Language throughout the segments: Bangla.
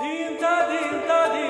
সেদিনও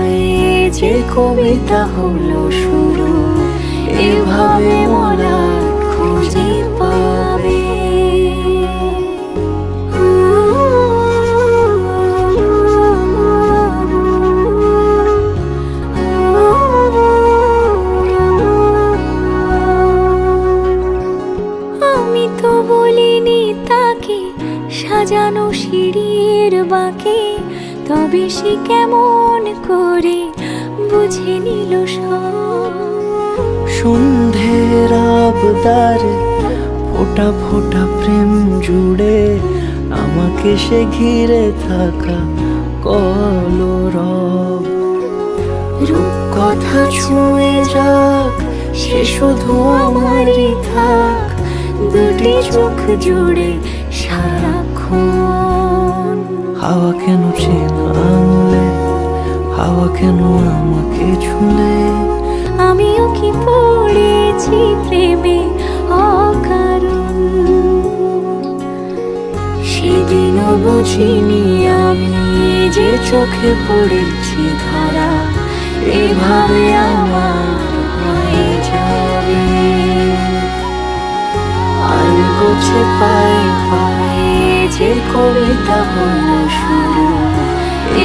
যে কবিতা হলো শুরু, এভাবে মোরা খুঁজে পাবে। আমি তো বলিনি তাকে সাজানো সিঁড়ির বাঁকে, তবে সে কেমন করে বুঝে নিল সব। সন্ধ্যের আবদারে ফোটা ফোটা প্রেম জুড়ে আমাকে সে ঘিরে থাকা কলরব। রূপ কথা ছুঁয়ে যাক সে শুধু আমারই থাক। দুটি চোখ জুড়ে সারাক্ষণ। হাওয়া কেন চেনা হাওয়া কেন আমাকে ছুলে? আমিও কি পড়েছি প্রেমে? অকারণ। সেদিনও বুঝিনি আমি যে চোখে পড়েছি ধরা, এভাবে আমার হয়ে যাবে। আলগোছে পায়ে পায়ে যে কবিতা হলো শুরু,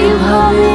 এভাবে